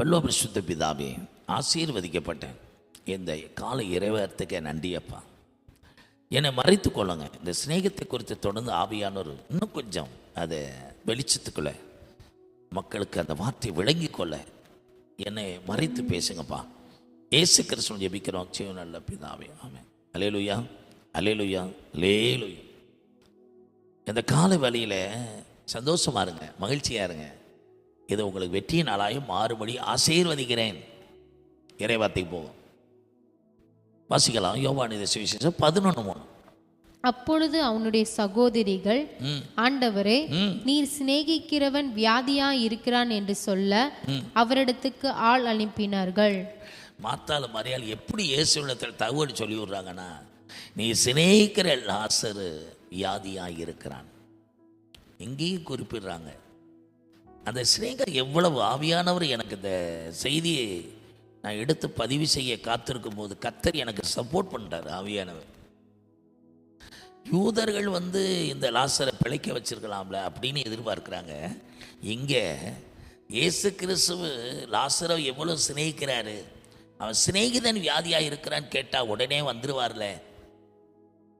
பல்லோ பிரசுத்த பிதாவே ஆசீர்வதிக்கப்பட்டேன். இந்த கால இறைவர்த்துக்கு நன்றியப்பா. என்னை மறைத்து கொள்ளுங்க. இந்த சிநேகத்தை குறித்து தொடர்ந்து ஆவியானவர் இன்னும் கொஞ்சம் அதை வெளிச்சத்துக்குள்ள மக்களுக்கு அந்த வார்த்தை விளங்கி கொள்ள என்னை மறைத்து பேசுங்கப்பா. ஏசு கிருஷ்ணன் ஜெபிக்கிறோம். சிவ நல்ல பிதாவே. ஆமே அலேலுயா அலேலுயா லேலுயா இந்த கால வேலையில் சந்தோஷமா இருங்க மகிழ்ச்சியாக இருங்க. இது உங்களுக்கு வெற்றியின் நாளாயும் மாறுபடி ஆசீர்வதிக்கிறேன். இறைவார்த்தை போகும் வாசிக்கலாம். யோவானித சுவிசேஷம் பதினொன்று மூணு. அப்பொழுது அவனுடைய சகோதரிகள் ஆண்டவரே நீர் சிநேகிக்கிறவன் வியாதியா இருக்கிறான் என்று சொல்ல அவரிடத்துக்கு ஆள் அனுப்பினார்கள். மாத்தால மரியாள் எப்படி இயேசுவிடத்தில் தகவல் சொல்லி விடுறாங்கன்னா நீ சிநேகிக்கிற லாசரு வியாதியாக இருக்கிறான் எங்கேயும் குறிப்பிடுறாங்க. அந்த சிநேகர் எவ்வளவு ஆவியானவர் எனக்கு இந்த செய்தியை நான் எடுத்து பதிவு செய்ய காத்திருக்கும் போது கத்தர் எனக்கு சப்போர்ட் பண்ணுறாரு ஆவியானவர். யூதர்கள் வந்து இந்த லாசரை பிழைக்க வச்சிருக்கலாம்ல அப்படின்னு எதிர்பார்க்குறாங்க. இங்கே இயேசு கிறிஸ்துவு லாசரை எவ்வளோ சிநேகிக்கிறாரு? அவன் சிநேகிதன் வியாதியாக இருக்கிறான்னு கேட்டால் உடனே வந்துடுவார்ல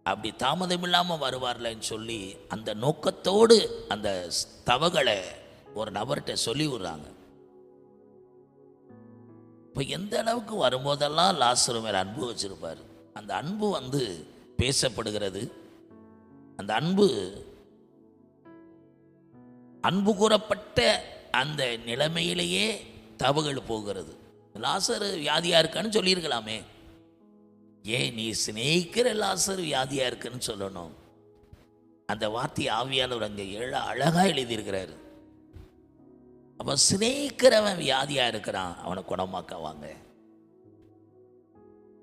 அப்படி தாமதம் இல்லாமல் வருவார்லன்னு சொல்லி அந்த நோக்கத்தோடு அந்த தவகளை ஒரு நபர்கிட்ட சொல்லி விடுறாங்க. இப்போ எந்த அளவுக்கு வரும்போதெல்லாம் லாசரு மேலே அன்பு வச்சிருப்பார்? அந்த அன்பு வந்து பேசப்படுகிறது. அந்த அன்பு அன்பு கூறப்பட்ட அந்த நிலைமையிலேயே தவறுகள் போகிறது. லாசர் வியாதியாக இருக்கான்னு சொல்லியிருக்கலாமே. ஏன் நீ சிநேகிக்கிற லாசர் வியாதியாக இருக்குன்னு சொல்லணும். அந்த வார்த்தை ஆவியானவர் அங்கே ஏழ அழகாக எழுதியிருக்கிறாரு. அவன் சிநேகிக்கிறவன் வியாதியாக இருக்கிறான். அவனை குணமாக்க வாங்க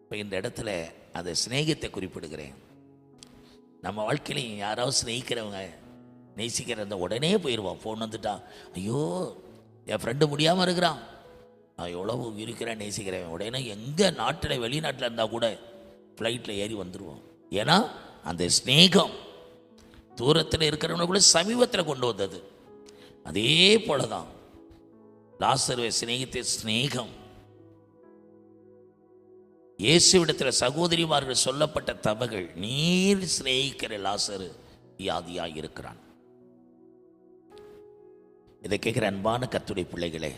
இப்போ இந்த இடத்துல அந்த சிநேகத்தை குறிப்பிடுகிறேன். நம்ம வாழ்க்கையிலையும் யாராவது சிநேகிக்கிறவங்க நேசிக்கிற அந்த உடனே போயிடுவான் ஃபோன் வந்துட்டான் ஐயோ என் ஃப்ரெண்டு முடியாமல் இருக்கிறான். நான் எவ்வளவு இருக்கிறேன் நேசிக்கிறேன். உடனே எங்கே நாட்டில் வெளிநாட்டில் இருந்தால் கூட ஃப்ளைட்டில் ஏறி வந்துடுவோம் ஏன்னா அந்த ஸ்நேகம் தூரத்தில் இருக்கிறவங்க கூட சமீபத்தில் கொண்டு வந்தது. அதே போல தான் லாசருவை சிநேகித்த ஸ்நேகம் இயேசுவிடத்தில் சகோதரிமார்கள் சொல்லப்பட்ட தவகள் நீர் சிநேகிக்கிற லாசரு வியாதியாக இருக்கிறான். இதை கேட்குற அன்பான கத்துடைய பிள்ளைகளே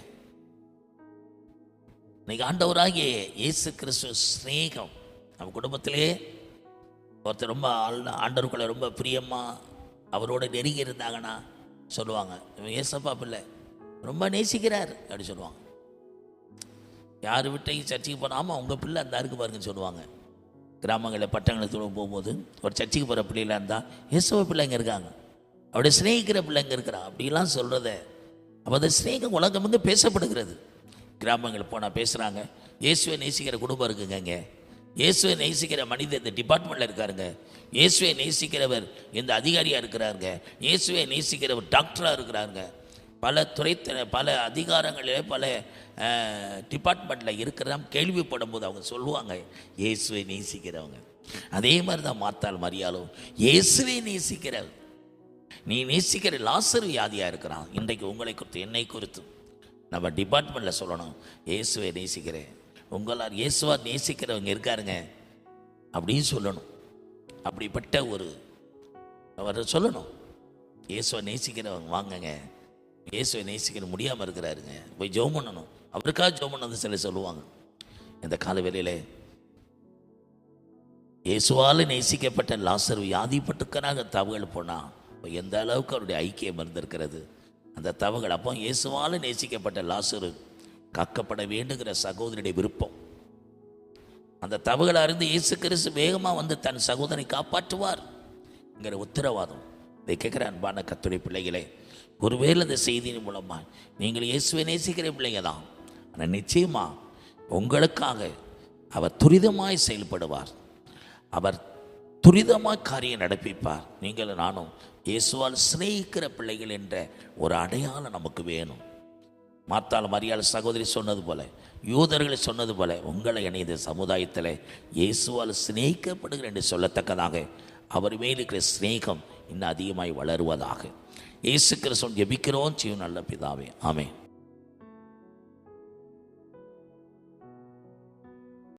இன்னைக்கு ஆண்டவராகிய இயேசு கிறிஸ்து ஸ்நேகம் நம்ம குடும்பத்திலே ஒருத்தர் ரொம்ப ஆண்டவருக்குள்ள ரொம்ப பிரியமா அவரோட நெருங்கி இருந்தாங்கன்னா சொல்லுவாங்க இவன் ஏசப்பா பிள்ளை ரொம்ப நேசிக்கிறார் அப்படி சொல்லுவாங்க. யார் விட்டையும் சர்ச்சைக்கு போனாமல் அவங்க பிள்ளை அந்த இருக்கு பாருங்கன்னு சொல்லுவாங்க. கிராமங்களில் பட்டணத்தில் போகும்போது ஒரு சர்ச்சைக்கு போகிற பிள்ளைகளாக இருந்தால் இயேசுவ பிள்ளைங்க இருக்காங்க. அப்படியே சிநேகிக்கிற பிள்ளைங்க இருக்கிறான் அப்படிலாம் சொல்கிறத அப்போ அந்த சிநேகம் உலகம் வந்து பேசப்படுகிறது. கிராமங்கள் போனால் பேசுகிறாங்க இயேசுவை நேசிக்கிற குடும்பம் இருக்குங்க இங்கே. இயேசுவை நேசிக்கிற மனிதர் இந்த டிபார்ட்மெண்ட்டில் இருக்காருங்க. இயேசுவை நேசிக்கிறவர் இந்த அதிகாரியாக இருக்கிறாருங்க. இயேசுவை நேசிக்கிறவர் டாக்டராக இருக்கிறாருங்க. பல துறை பல அதிகாரங்களில் பல டிபார்ட்மெண்ட்டில் இருக்கிறதாம் கேள்விப்படும் போது அவங்க சொல்லுவாங்க இயேசுவை நேசிக்கிறவங்க. அதே மாதிரி தான் மாத்தாள் மரியாலும் இயேசுவை நேசிக்கிற நீ நேசிக்கிற லாசர் வியாதியாக இருக்கிறான். இன்றைக்கு உங்களை குறித்து என்னை குறித்து நம்ம டிபார்ட்மெண்ட்டில் சொல்லணும். இயேசுவை நேசிக்கிறேன். உங்களால் இயேசுவா நேசிக்கிறவங்க இருக்காருங்க. அப்படின்னு சொல்லணும். அப்படிப்பட்ட ஒரு அவர் சொல்லணும். இயேசுவை நேசிக்கிறவங்க வாங்கங்க. இயேசுவை நேசிக்கிற முடியாமல் இருக்கிறாருங்க. போய் ஜெபம் பண்ணணும். அவருக்காக ஜெபம் பண்ணது சில சொல்லுவாங்க. இந்த கால வேளையிலே இயேசுவால் நேசிக்கப்பட்ட லாசர் வியாதிப்பட்டுக்கனாக தவகள் போனால் இப்போ எந்த அளவுக்கு அவருடைய ஐக்கியம் இருந்திருக்கிறது அந்த தவகள் அப்போ இயேசுவால் நேசிக்கப்பட்ட லாசரு காக்கப்பட வேண்டுங்கிற சகோதரியுடைய விருப்பம். அந்த தவகளை அறிந்து இயேசு கிறிஸ்து வேகமாக வந்து தன் சகோதரனை காப்பாற்றுவார்ங்கிற உத்தரவாதம். இதை கேட்குற அன்பான கத்துரை பிள்ளைகளே ஒருவேளை இந்த செய்தியின் மூலமாக நீங்கள் இயேசுவை நேசிக்கிற பிள்ளைங்க தான் ஆனால் நிச்சயமாக உங்களுக்காக அவர் துரிதமாய் செயல்படுவார். அவர் துரிதமாக காரியம் நடப்பிப்பார். நீங்கள் நானும் இயேசுவால் சிநேகிக்கிற பிள்ளைகள் என்ற ஒரு அடையாளம் நமக்கு வேணும். மாத்தால் மரியாள் சகோதரி சொன்னது போல யூதர்கள் சொன்னது போல உங்களை இணைந்த சமுதாயத்தில் இயேசுவால் சிநேகிக்கப்படுகிற என்று சொல்லத்தக்கதாக அவர் மேல் இருக்கிற சிநேகம் இன்னும் அதிகமாய் வளருவதாக. இயேசு கிறிஸ்தவன் ஜெபிக்கிறோம். செய்யும் நல்ல பிதாவே. ஆமே